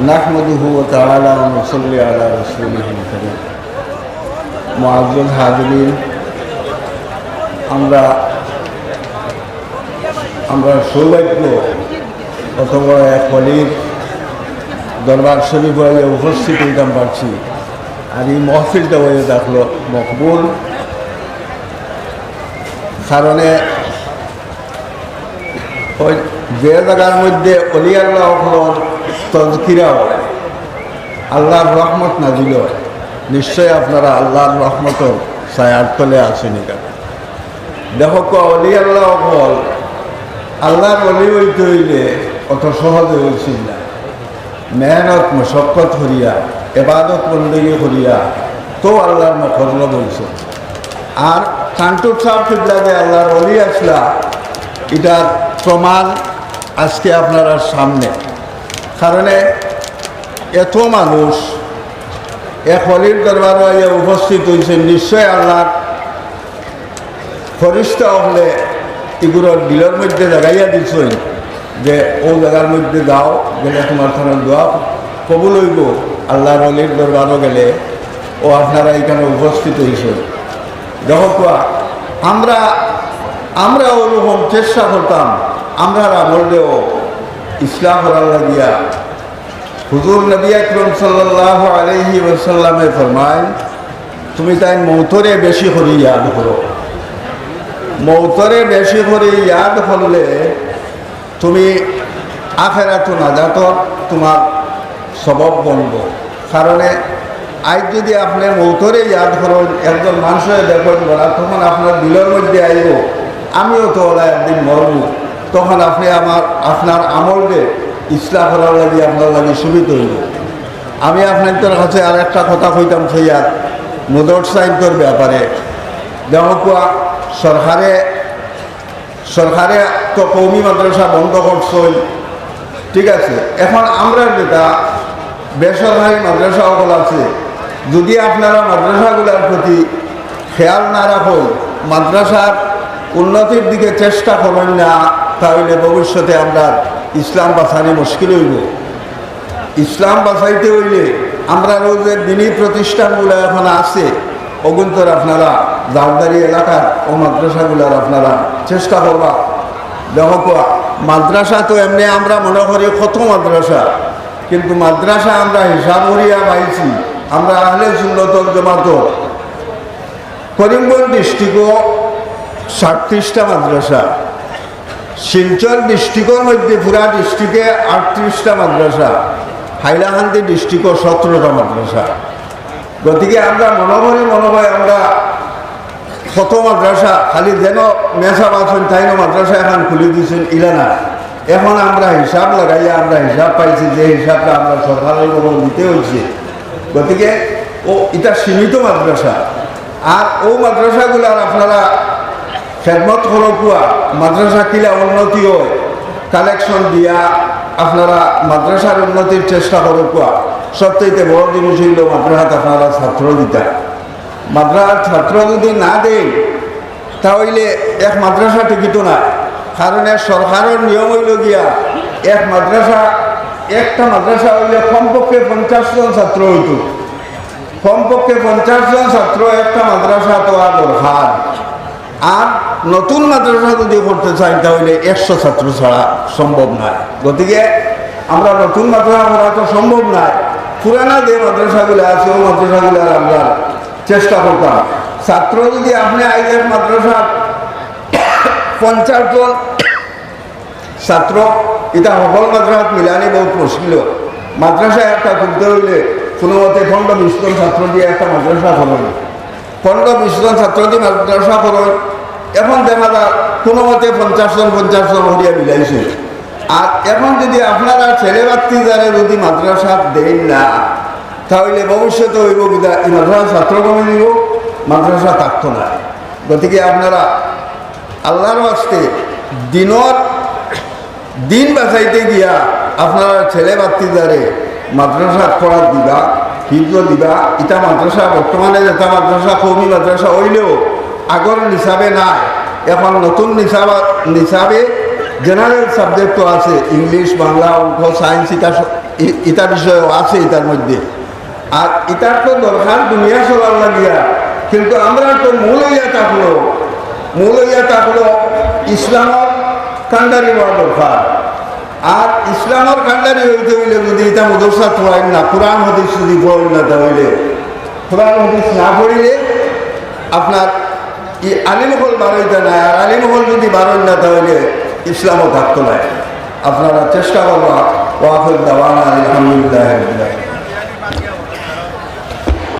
নাহমদুহু তাআলা ওয়া নুসাল্লি আলা কারীম। মুআজ্জাজ হাজিরিন, আমরা আমরা সৌভাগ্য অথবা এক অলির দরবার শরীফ হয়ে উপস্থিত হইতাম পারছি। আর এই মহফিলটা হয়ে দেখল মকবুল। কারণে ওই যে জায়গার মধ্যে অলি তজকিরাও আল্লাহর রহমত না দিল নিশ্চয় আপনারা আল্লাহর রহমতর ছায়ার তলে আছেন এখানে। দেখো অলি আল্লাহ হল আল্লাহর অলি হইতে হইলে অত সহজে হয়েছিল না। মেহনত, মশক্কত করিয়া এবাদত বন্দী করিয়া তো আল্লাহর মকরল বলছে। আর কান্টুর সাহ ফিল্লাতে আল্লাহর অলি আসলা, এটার প্রমাণ আজকে আপনারা সামনে। কারণে এত মানুষ, এক হলির দরবারে উপস্থিত হয়েছে নিশ্চয় আল্লাহর ফরিস্তা হলে এগুলোর বিলের মধ্যে জাগাইয়া দিচ্ছেন যে, ও জায়গার মধ্যে যাও, গেলে তোমার থানার দোয়া কবুল হইব। আল্লাহর অলির দরবারও গেলে ও আপনারা এখানে উপস্থিত হয়েছে দেখো আমরা আমরা ওরকম চেষ্টা করতাম আমরা বললেও ইসলাম করার লাগিয়া হুজুর নবী আকরম সাল্লাহ আলহি ওসাল্লামে ফরমায়, তুমি তাই মৌতরে বেশি করে ইয়াদ করো। মৌতরে বেশি করে ইয়াদ করলে তুমি আখেরাত নাজাত, তোমার সবব বনব কারণে আজ যদি আপনি মৌতরে ইয়াদ করেন, একজন মানুষের দেখবেন বলা, তখন আপনার দিলের মধ্যে আইব, আমিও তো ওলা একদিন মরব। তখন আপনি আমার, আপনার আমলকে ইসলাম করার লাগে আপনার লাগে সুবিধা হইব আমি আপনাদের কাছে আর একটা কথা কইতাম সেইয়ার মোদর সাহিত্যর ব্যাপারে। দেখুয়া সরকারে সরকারে তো কৌমি মাদ্রাসা বন্ধ করছই ঠিক আছে? এখন আমরা যেটা বেসরকারি মাদ্রাসা সকল আছে। যদি আপনারা মাদ্রাসাগুলোর প্রতি খেয়াল না রাখুন, মাদ্রাসার উন্নতির দিকে চেষ্টা করেন না তাহলে ভবিষ্যতে আমরা ইসলাম বাঁচানি মুশকিল হইব। ইসলাম বাঁচাইতে হইলে আমরা রোজের দিনই প্রতিষ্ঠানগুলো এখন আছে। অগুন্তর আপনারা জালদারি এলাকার ও মাদ্রাসাগুলোর আপনারা চেষ্টা করবা। দেখো মাদ্রাসা তো এমনি আমরা মনে করি কত মাদ্রাসা, কিন্তু মাদ্রাসা আমরা হিসাব করিয়া পাইছি, আমরা আহলে সুন্নতল জমাত। করিমগঞ্জ ডিস্ট্রিক্টও সাতত্রিশটা মাদ্রাসা। শিলচর ডিস্ট্রিক্টর মধ্যে পুরা ডিস্ট্রিক্টে আটত্রিশটা মাদ্রাসা হাইলাকান্দি ডিস্ট্রিক্টও সতেরোটা মাদ্রাসা গতিকে আমরা মনে করি মনে হয় আমরা কত মাদ্রাসা খালি যেন মেসা বাসন তাই না মাদ্রাসা এখন খুলে দিয়েছেন ইলানা এখন আমরা হিসাব লাগাইয়া আমরা হিসাব পাইছি, যে হিসাবটা আমরা সরকারের উপর দিতে হয়েছে গতিকে, ও এটা সীমিত মাদ্রাসা আর ও মাদ্রাসাগুলার আপনারা খেদমত হরকুয়া মাদ্রাসা কিলা উন্নতি হয়? কালেকশন দিয়া, আপনারা মাদ্রাসার উন্নতির চেষ্টা হরকুয়া সবচাইতে বড় জিনিস হইল মাদ্রাসাত আপনারা ছাত্র দিতা। মাদ্রাসার ছাত্র যদি না দেয় তাহলে এক মাদ্রাসা টিকিত না। কারণ এর সরকারের নিয়ম হইল গিয়া, এক মাদ্রাসা, একটা মাদ্রাসা হইলে কমপক্ষে পঞ্চাশ জন ছাত্র হইত। কমপক্ষে পঞ্চাশ জন ছাত্র একটা মাদ্রাসা তো আর দরকার। আর নতুন মাদ্রাসা যদি করতে চাই তাহলে একশো ছাত্র ছাড়া সম্ভব নয়। গতিকে, আমরা নতুন মাদ্রাসা করা তো সম্ভব নয়। পুরানা যে মাদ্রাসাগুলো আছে ওই মাদ্রাসাগুলো আমরা চেষ্টা করতাম। ছাত্র যদি আপনি আইলের মাদ্রাসা পঞ্চাশ জন ছাত্র, এটা সকল মাদ্রাসাত মিলানি বহুত মুশকিল। মাদ্রাসা একটা করতে হইলে কোনো মতে পনেরো বিশ জন ছাত্র দিয়ে একটা মাদ্রাসা করুন পনেরো বিশ ছাত্র দিয়ে মাদ্রাসা করুন এখন দেখা যায় কোনো মতে পঞ্চাশ জন পঞ্চাশ জন হরিয়া মিলাইছে আর এখন যদি আপনারা ছেলে বাত্তি যারা যদি মাদ্রাসা দেন না, তাহলে ভবিষ্যতে হইব এই মাদ্রাসা ছাত্র কমে দিব মাদ্রাসা থাকতো না। গতিকে আপনারা আল্লাহর আসতে দিনর দিন বাঁচাইতে গিয়া আপনারা ছেলে বাত্তি যারে মাদ্রাসা পড়া দিবা হিজো দিবা ইটা মাদ্রাসা, বর্তমানে যেটা মাদ্রাসা, কৌমি মাদ্রাসা হইলেও আগর নিসাবে নাই। এখন নতুন নিসাবা নিসাবে জেনারেল সাবজেক্টও আছে ইংলিশ বাংলা, অঙ্ক সায়েন্স ইটা ইটা বিষয়ও আছে এটার মধ্যে। আর এটার তো দরকার দুনিয়া চলার লাগিয়া। কিন্তু আমরা তো মূল ইয়া থাকল। মূল ইয়া থাকল ইসলামর কান্ডারি হওয়া দরকার। আর ইসলামর কান্ডারি হইতে হইলে যদি এটা মদরসা পড়াই না, কোরআন, হদিস যদি পড়াই না তাহলে। কোরআন, হদিস না পড়িলে আপনার ই আলিম হল না আর আলিমহল যদি বারোই না তাহলে ইসলামও থাকতো না আপনারা চেষ্টা করবা ওয়াফুল দাওয়ানা, আলহামদুলিল্লাহ